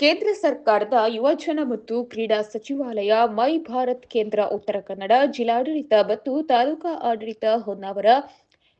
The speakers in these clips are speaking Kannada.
ಕೇಂದ್ರ ಸರ್ಕಾರದ ಯುವಜನ ಮತ್ತು ಕ್ರೀಡಾ ಸಚಿವಾಲಯ ಮೈ ಭಾರತ್ ಕೇಂದ್ರ ಉತ್ತರ ಕನ್ನಡ ಜಿಲ್ಲಾಡಳಿತ ಮತ್ತು ತಾಲೂಕಾ ಆಡಳಿತ ಹೊನ್ನಾವರ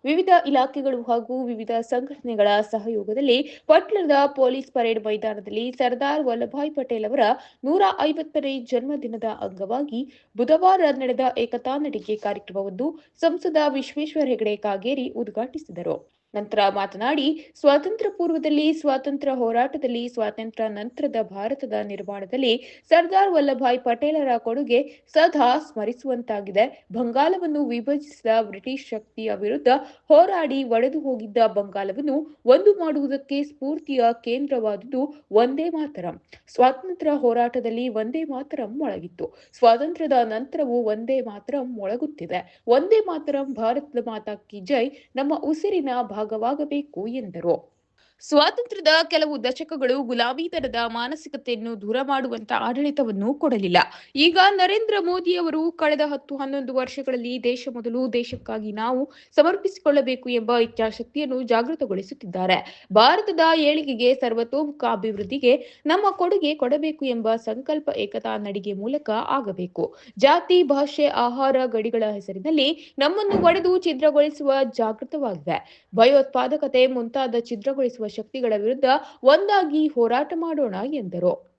ವಿವಿಧ ಇಲಾಖೆಗಳು ಹಾಗೂ ವಿವಿಧ ಸಂಘಟನೆಗಳ ಸಹಯೋಗದಲ್ಲಿ ಪಟ್ಟಣದ ಪೊಲೀಸ್ ಪರೇಡ್ ಮೈದಾನದಲ್ಲಿ ಸರ್ದಾರ್ ವಲ್ಲಭಾಯ್ ಪಟೇಲ್ ಅವರ ನೂರ ಐವತ್ತನೇ ಜನ್ಮದಿನದ ಅಂಗವಾಗಿ ಬುಧವಾರ ನಡೆದ ಏಕತಾ ನಡಿಗೆ ಕಾರ್ಯಕ್ರಮವನ್ನು ಸಂಸದ ವಿಶ್ವೇಶ್ವರ ಹೆಗಡೆ ಕಾಗೇರಿ ಉದ್ಘಾಟಿಸಿದರು. ನಂತರ ಮಾತನಾಡಿ ಸ್ವಾತಂತ್ರ್ಯ ಪೂರ್ವದಲ್ಲಿ ಸ್ವಾತಂತ್ರ್ಯ ಹೋರಾಟದಲ್ಲಿ ಸ್ವಾತಂತ್ರ್ಯ ನಂತರದ ಭಾರತದ ನಿರ್ಮಾಣದಲ್ಲಿ ಸರ್ದಾರ್ ವಲ್ಲಭಾಯ್ ಪಟೇಲರ ಕೊಡುಗೆ ಸದಾ ಸ್ಮರಿಸುವಂತಾಗಿದೆ. ಬಂಗಾಲವನ್ನು ವಿಭಜಿಸಿದ ಬ್ರಿಟಿಷ್ ಶಕ್ತಿಯ ವಿರುದ್ಧ ಹೋರಾಡಿ ಒಡೆದು ಹೋಗಿದ್ದ ಬಂಗಾಲವನ್ನು ಒಂದು ಮಾಡುವುದಕ್ಕೆ ಸ್ಫೂರ್ತಿಯ ಕೇಂದ್ರವಾದುದು ಒಂದೇ ಮಾತರಂ. ಸ್ವಾತಂತ್ರ್ಯ ಹೋರಾಟದಲ್ಲಿ ಒಂದೇ ಮಾತರಂ ಮೊಳಗಿತ್ತು. ಸ್ವಾತಂತ್ರ್ಯದ ನಂತರವೂ ಒಂದೇ ಮಾತರಂ ಮೊಳಗುತ್ತಿದೆ. ಒಂದೇ ಮಾತರಂ, ಭಾರತದ ಮಾತಾ ಕಿ ಜೈ. ನಮ್ಮ ಉಸಿರಿನ ಭಾಗವಾಗಬೇಕು ಎಂದರು. ಸ್ವಾತಂತ್ರ್ಯದ ಕೆಲವು ದಶಕಗಳು ಗುಲಾಮಿತನದ ಮಾನಸಿಕತೆಯನ್ನು ದೂರ ಮಾಡುವಂತ ಆಡಳಿತವನ್ನು ಕೊಡಲಿಲ್ಲ. ಈಗ ನರೇಂದ್ರ ಮೋದಿ ಅವರು ಕಳೆದ ಹತ್ತು ಹನ್ನೊಂದು ವರ್ಷಗಳಲ್ಲಿ ದೇಶ ಮೊದಲು ದೇಶಕ್ಕಾಗಿ ನಾವು ಸಮರ್ಪಿಸಿಕೊಳ್ಳಬೇಕು ಎಂಬ ಇಚ್ಛಾಶಕ್ತಿಯನ್ನು ಜಾಗೃತಗೊಳಿಸುತ್ತಿದ್ದಾರೆ. ಭಾರತದ ಏಳಿಗೆಗೆ ಸರ್ವತೋಮುಖ ಅಭಿವೃದ್ಧಿಗೆ ನಮ್ಮ ಕೊಡುಗೆ ಕೊಡಬೇಕು ಎಂಬ ಸಂಕಲ್ಪ ಏಕತಾ ನಡಿಗೆ ಮೂಲಕ ಆಗಬೇಕು. ಜಾತಿ, ಭಾಷೆ, ಆಹಾರ, ಗಡಿಗಳ ಹೆಸರಿನಲ್ಲಿ ನಮ್ಮನ್ನು ಒಡೆದು ಛಿದ್ರಗೊಳಿಸುವ ಜಾಗೃತವಾಗಿದೆ. ಭಯೋತ್ಪಾದಕತೆ ಮುಂತಾದ ಛಿದ್ರಗೊಳಿಸುವ ಶಕ್ತಿಗಳ ವಿರುದ್ಧ ಒಂದಾಗಿ ಹೋರಾಟ ಮಾಡೋಣ ಎಂದರು.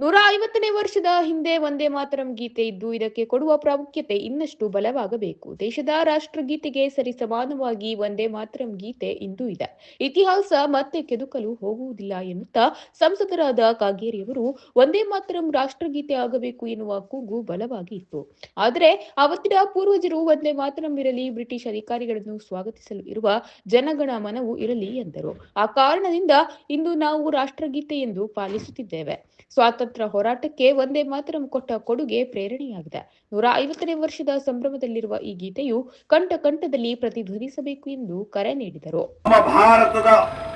ನೂರ ಐವತ್ತನೇ ವರ್ಷದ ಹಿಂದೆ ಒಂದೇ ಮಾತರಂ ಗೀತೆ ಇದ್ದು ಇದಕ್ಕೆ ಕೊಡುವ ಪ್ರಾಮುಖ್ಯತೆ ಇನ್ನಷ್ಟು ಬಲವಾಗಬೇಕು. ದೇಶದ ರಾಷ್ಟ್ರಗೀತೆಗೆ ಸರಿ ಸಮಾನವಾಗಿ ಒಂದೇ ಮಾತರಂ ಗೀತೆ ಇಂದು ಇದೆ. ಇತಿಹಾಸ ಮತ್ತೆ ಕೆದುಕಲು ಹೋಗುವುದಿಲ್ಲ ಎನ್ನುತ್ತಾ ಸಂಸದರಾದ ಕಾಗೇರಿಯವರು ಒಂದೇ ಮಾತರಂ ರಾಷ್ಟ್ರಗೀತೆ ಆಗಬೇಕು ಎನ್ನುವ ಕೂಗು ಬಲವಾಗಿ ಇತ್ತು. ಆದರೆ ಅವತ್ತಿನ ಪೂರ್ವಜರು ಒಂದೇ ಮಾತರಂ ಇರಲಿ, ಬ್ರಿಟಿಷ್ ಅಧಿಕಾರಿಗಳನ್ನು ಸ್ವಾಗತಿಸಲು ಇರುವ ಜನಗಣ ಮನವು ಇರಲಿ ಎಂದರು. ಆ ಕಾರಣದಿಂದ ಇಂದು ನಾವು ರಾಷ್ಟ್ರಗೀತೆ ಎಂದು ಪಾಲಿಸುತ್ತಿದ್ದೇವೆ. ಸ್ವಾತಂತ್ರ್ಯ ಹೋರಾಟಕ್ಕೆ ಒಂದೇ ಮಾತರಂ ಕೊಟ್ಟ ಕೊಡುಗೆ ಪ್ರೇರಣೆಯಾಗಿದೆ. ನೂರ ಐವತ್ತನೇ ವರ್ಷದ ಸಂಭ್ರಮದಲ್ಲಿರುವ ಈ ಗೀತೆಯು ಕಂಠ ಕಂಠದಲ್ಲಿ ಪ್ರತಿಧ್ವನಿಸಬೇಕು ಎಂದು ಕರೆ ನೀಡಿದರು. ನಮ್ಮ ಭಾರತದ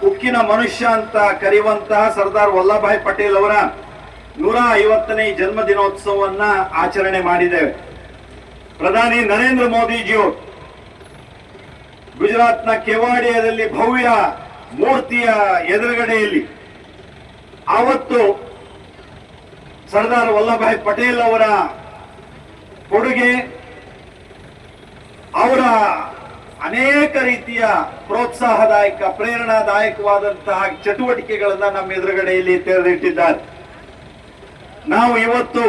ಉಕ್ಕಿನ ಮನುಷ್ಯ ಅಂತ ಕರೆಯುವಂತಹ ಸರ್ದಾರ್ ವಲ್ಲಭಾಯ್ ಪಟೇಲ್ ಅವರ ನೂರ ಐವತ್ತನೇ ಜನ್ಮ ದಿನೋತ್ಸವವನ್ನ ಆಚರಣೆ ಮಾಡಿದ್ದೇವೆ. ಪ್ರಧಾನಿ ನರೇಂದ್ರ ಮೋದಿಜಿಯವರು ಗುಜರಾತ್ನ ಕೆವಾಡಿಯಾದಲ್ಲಿ ಭವ್ಯ ಮೂರ್ತಿಯ ಎದುರುಗಡೆಯಲ್ಲಿ ಆವತ್ತು ಸರ್ದಾರ್ ವಲ್ಲಭಾಯ್ ಪಟೇಲ್ ಅವರ ಕೊಡುಗೆ, ಅವರ ಅನೇಕ ರೀತಿಯ ಪ್ರೋತ್ಸಾಹದಾಯಕ, ಪ್ರೇರಣಾದಾಯಕವಾದಂತಹ ಚಟುವಟಿಕೆಗಳನ್ನ ನಮ್ಮ ಎದುರುಗಡೆಯಲ್ಲಿ ತೆರೆದಿಟ್ಟಿದ್ದಾರೆ. ನಾವು ಇವತ್ತು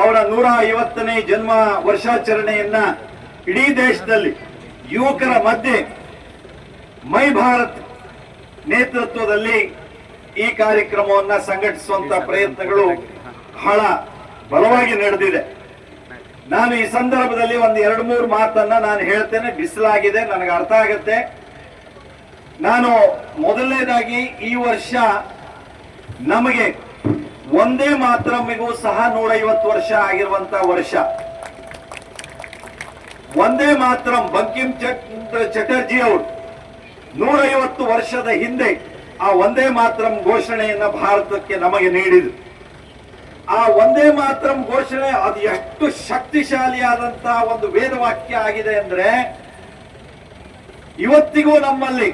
ಅವರ ನೂರ ಐವತ್ತನೇ ಜನ್ಮ ವರ್ಷಾಚರಣೆಯನ್ನ ಇಡೀ ದೇಶದಲ್ಲಿ ಯುವಕರ ಮಧ್ಯೆ ಮೈ ಭಾರತ್ ನೇತೃತ್ವದಲ್ಲಿ ಈ ಕಾರ್ಯಕ್ರಮವನ್ನ ಸಂಘಟಿಸುವಂತ ಪ್ರಯತ್ನಗಳು ಬಹಳ ಬಲವಾಗಿ ನಡೆದಿದೆ. ನಾನು ಈ ಸಂದರ್ಭದಲ್ಲಿ ಒಂದು ಎರಡು ಮೂರು ಮಾತನ್ನ ನಾನು ಹೇಳ್ತೇನೆ. ಬಿಸಿಲಾಗಿದೆ, ನನಗೆ ಅರ್ಥ ಆಗುತ್ತೆ. ನಾನು ಮೊದಲನೇದಾಗಿ ಈ ವರ್ಷ ನಮಗೆ ಒಂದೇ ಮಾತರಮ್ಮಿಗೂ ಸಹ ನೂರೈವತ್ತು ವರ್ಷ ಆಗಿರುವಂತ ವರ್ಷ. ಒಂದೇ ಮಾತ್ರ ಬಂಕಿಂ ಚಟರ್ಜಿ ಅವರು ನೂರೈವತ್ತು ವರ್ಷದ ಹಿಂದೆ ಆ ಒಂದೇ ಮಾತ್ರಂ ಘೋಷಣೆಯನ್ನ ಭಾರತಕ್ಕೆ ನಮಗೆ ನೀಡಿದ್ರು. ಆ ಒಂದೇ ಮಾತ್ರಂ ಘೋಷಣೆ, ಅದು ಎಷ್ಟು ಶಕ್ತಿಶಾಲಿಯಾದಂತಹ ಒಂದು ವೇದವಾಕ್ಯ ಆಗಿದೆ ಅಂದ್ರೆ, ಇವತ್ತಿಗೂ ನಮ್ಮಲ್ಲಿ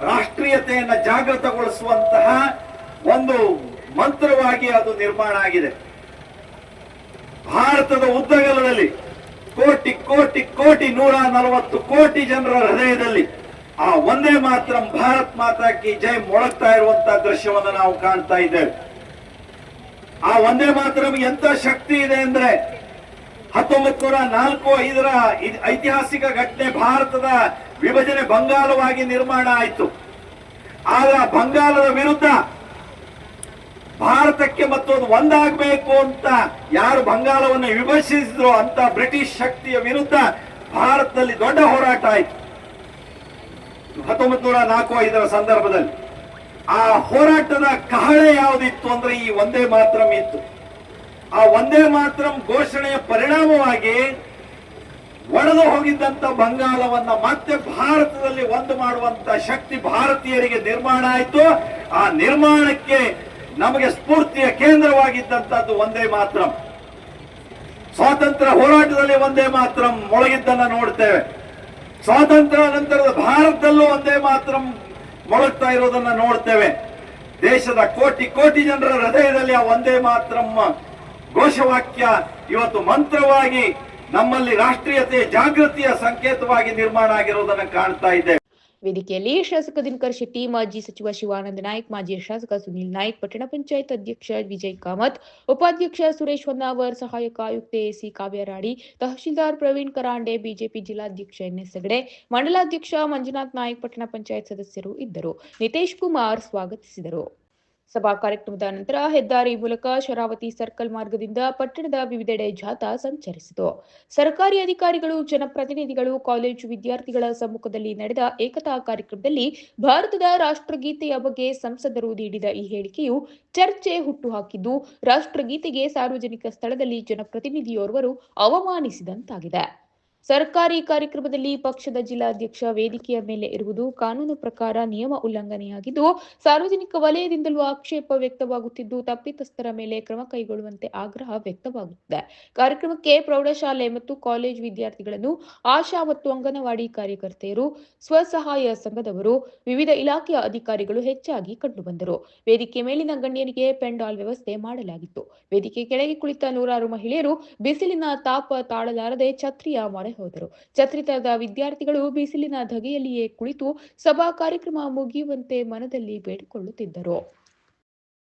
ರಾಷ್ಟ್ರೀಯತೆಯನ್ನ ಜಾಗೃತಗೊಳಿಸುವಂತಹ ಒಂದು ಮಂತ್ರವಾಗಿ ಅದು ನಿರ್ಮಾಣ ಆಗಿದೆ. ಭಾರತದ ಉದ್ದಗಲದಲ್ಲಿ ಕೋಟಿ ಕೋಟಿ ಕೋಟಿ, ನೂರ ನಲವತ್ತು ಕೋಟಿ ಜನರ ಹೃದಯದಲ್ಲಿ ಆ ಒಂದೇ ಮಾತ್ರ ಭಾರತ್ ಮಾತಾ ಕಿ ಜೈ ಮೊಳಗ್ತಾ ಇರುವಂತಹ ದೃಶ್ಯವನ್ನು ನಾವು ಕಾಣ್ತಾ ಇದ್ದೇವೆ. ಆ ಒಂದೇ ಮಾತ್ರ ಎಂತ ಶಕ್ತಿ ಇದೆ ಅಂದ್ರೆ ಹತ್ತೊಂಬತ್ ನೂರ ನಾಲ್ಕು ಐದರ ಐತಿಹಾಸಿಕ ಘಟನೆ ಭಾರತದ ವಿಭಜನೆ ಬಂಗಾಲವಾಗಿ ನಿರ್ಮಾಣ ಆಯಿತು. ಆಗ ಬಂಗಾಲದ ವಿರುದ್ಧ ಭಾರತಕ್ಕೆ ಮತ್ತೊಂದು ಒಂದಾಗಬೇಕು ಅಂತ ಯಾರು ಬಂಗಾಲವನ್ನು ವಿಭಜಿಸಿದ್ರು ಅಂತ ಬ್ರಿಟಿಷ್ ಶಕ್ತಿಯ ವಿರುದ್ಧ ಭಾರತದಲ್ಲಿ ದೊಡ್ಡ ಹೋರಾಟ ಆಯಿತು. ಹತ್ತೊಂಬತ್ ನೂರ ನಾಲ್ಕು ಐದರ ಸಂದರ್ಭದಲ್ಲಿ. ಆ ಹೋರಾಟದ ಕಹಳೆ ಯಾವುದಿತ್ತು ಅಂದ್ರೆ ಈ ಒಂದೇ ಮಾತ್ರಂ ಇತ್ತು. ಆ ಒಂದೇ ಮಾತ್ರಂ ಘೋಷಣೆಯ ಪರಿಣಾಮವಾಗಿ ಒಡೆದು ಹೋಗಿದ್ದಂತ ಬಂಗಾಲವನ್ನ ಮತ್ತೆ ಭಾರತದಲ್ಲಿ ಒಂದು ಮಾಡುವಂತ ಶಕ್ತಿ ಭಾರತೀಯರಿಗೆ ನಿರ್ಮಾಣ ಆಯಿತು. ಆ ನಿರ್ಮಾಣಕ್ಕೆ ನಮಗೆ ಸ್ಫೂರ್ತಿಯ ಕೇಂದ್ರವಾಗಿದ್ದಂತದ್ದು ಒಂದೇ ಮಾತ್ರ. ಸ್ವಾತಂತ್ರ್ಯ ಹೋರಾಟದಲ್ಲಿ ಒಂದೇ ಮಾತ್ರ ಮೊಳಗಿದ್ದನ್ನ ನೋಡ್ತೇವೆ. ಸ್ವಾತಂತ್ರ್ಯ ನಂತರದ ಭಾರತದಲ್ಲೂ ಒಂದೇ ಮಾತ್ರ ಮೊಳಗ್ತಾ ಇರೋದನ್ನ ನೋಡ್ತೇವೆ. ದೇಶದ ಕೋಟಿ ಕೋಟಿ ಜನರ ಹೃದಯದಲ್ಲಿ ಆ ಒಂದೇ ಮಾತ್ರಮ್ಮ ಘೋಷವಾಕ್ಯ, ಇವತ್ತು ಮಂತ್ರವಾಗಿ ನಮ್ಮಲ್ಲಿ ರಾಷ್ಟ್ರೀಯತೆ, ಜಾಗೃತಿಯ ಸಂಕೇತವಾಗಿ ನಿರ್ಮಾಣ ಆಗಿರುವುದನ್ನು ಕಾಣ್ತಾ ಇದ್ದೇವೆ ವೇದಿಕೆಯಲ್ಲಿ ಶಾಸಕ ದಿನಕರ್ ಶೆಟ್ಟಿ ಮಾಜಿ ಸಚಿವ ಶಿವಾನಂದ ನಾಯ್ಕ್ ಮಾಜಿ ಶಾಸಕ ಸುನೀಲ್ ನಾಯ್ಕ್ ಪಟ್ಟಣ ಪಂಚಾಯತ್ ಅಧ್ಯಕ್ಷ ವಿಜಯ್ ಕಾಮತ್ ಉಪಾಧ್ಯಕ್ಷ ಸುರೇಶ್ ಹೊನ್ನಾವರ್ ಸಹಾಯಕ ಆಯುಕ್ತೆ ಎಸಿ ಕಾವ್ಯರಾಡಿ ತಹಶೀಲ್ದಾರ್ ಪ್ರವೀಣ್ ಕರಾಂಡೆ ಬಿಜೆಪಿ ಜಿಲ್ಲಾಧ್ಯಕ್ಷ ಎನ್ಎಸ್ ಹೆಗಡೆ ಮಂಡಲಾಧ್ಯಕ್ಷ ಮಂಜುನಾಥ್ ನಾಯ್ಕ್ ಪಟ್ಟಣ ಪಂಚಾಯತ್ ಸದಸ್ಯರು ಇದ್ದರು ನಿತೇಶ್ ಕುಮಾರ್ ಸ್ವಾಗತಿಸಿದರು ಸಭಾ ಕಾರ್ಯಕ್ರಮದ ನಂತರ ಹೆದ್ದಾರಿ ಮೂಲಕ ಶರಾವತಿ ಸರ್ಕಲ್ ಮಾರ್ಗದಿಂದ ಪಟ್ಟಣದ ವಿವಿಧೆಡೆ ಜಾಥಾ ಸಂಚರಿಸಿತು. ಸರ್ಕಾರಿ ಅಧಿಕಾರಿಗಳು, ಜನಪ್ರತಿನಿಧಿಗಳು, ಕಾಲೇಜು ವಿದ್ಯಾರ್ಥಿಗಳ ಸಮ್ಮುಖದಲ್ಲಿ ನಡೆದ ಏಕತಾ ಕಾರ್ಯಕ್ರಮದಲ್ಲಿ ಭಾರತದ ರಾಷ್ಟ್ರಗೀತೆಯ ಬಗ್ಗೆ ಸಂಸದರು ನೀಡಿದ ಈ ಹೇಳಿಕೆಯು ಚರ್ಚೆ ಹುಟ್ಟುಹಾಕಿದ್ದು, ರಾಷ್ಟ್ರಗೀತೆಗೆ ಸಾರ್ವಜನಿಕ ಸ್ಥಳದಲ್ಲಿ ಜನಪ್ರತಿನಿಧಿಯೋರ್ವರು ಅವಮಾನಿಸಿದಂತಾಗಿದೆ. ಸರ್ಕಾರಿ ಕಾರ್ಯಕ್ರಮದಲ್ಲಿ ಪಕ್ಷದ ಜಿಲ್ಲಾಧ್ಯಕ್ಷ ವೇದಿಕೆಯ ಮೇಲೆ ಇರುವುದು ಕಾನೂನು ಪ್ರಕಾರ ನಿಯಮ ಉಲ್ಲಂಘನೆಯಾಗಿದ್ದು, ಸಾರ್ವಜನಿಕ ವಲಯದಿಂದಲೂ ಆಕ್ಷೇಪ ವ್ಯಕ್ತವಾಗುತ್ತಿದ್ದು, ತಪ್ಪಿತಸ್ಥರ ಮೇಲೆ ಕ್ರಮ ಕೈಗೊಳ್ಳುವಂತೆ ಆಗ್ರಹ ವ್ಯಕ್ತವಾಗುತ್ತಿದೆ. ಕಾರ್ಯಕ್ರಮಕ್ಕೆ ಪ್ರೌಢಶಾಲೆ ಮತ್ತು ಕಾಲೇಜು ವಿದ್ಯಾರ್ಥಿಗಳನ್ನು ಆಶಾ ಮತ್ತು ಅಂಗನವಾಡಿ ಕಾರ್ಯಕರ್ತೆಯರು, ಸ್ವಸಹಾಯ ಸಂಘದವರು, ವಿವಿಧ ಇಲಾಖೆಯ ಅಧಿಕಾರಿಗಳು ಹೆಚ್ಚಾಗಿ ಕಂಡುಬಂದರು. ವೇದಿಕೆ ಮೇಲಿನ ಗಣ್ಯರಿಗೆ ಪೆಂಡಾಲ್ ವ್ಯವಸ್ಥೆ ಮಾಡಲಾಗಿತ್ತು. ವೇದಿಕೆ ಕೆಳಗೆ ಕುಳಿತ ನೂರಾರು ಮಹಿಳೆಯರು ಬಿಸಿಲಿನ ತಾಪ ತಾಳಲಾರದೆ ಛತ್ರಿಯ ಮೊರೆ ಹೋದರು. ಛತ್ರಿತದ ವಿದ್ಯಾರ್ಥಿಗಳು ಬಿಸಿಲಿನ ಧಗೆಯಲ್ಲಿಯೇ ಕುಳಿತು ಸಭಾ ಕಾರ್ಯಕ್ರಮ ಮುಗಿಯುವಂತೆ ಮನದಲ್ಲಿ ಬೇಡಿಕೊಳ್ಳುತ್ತಿದ್ದರು.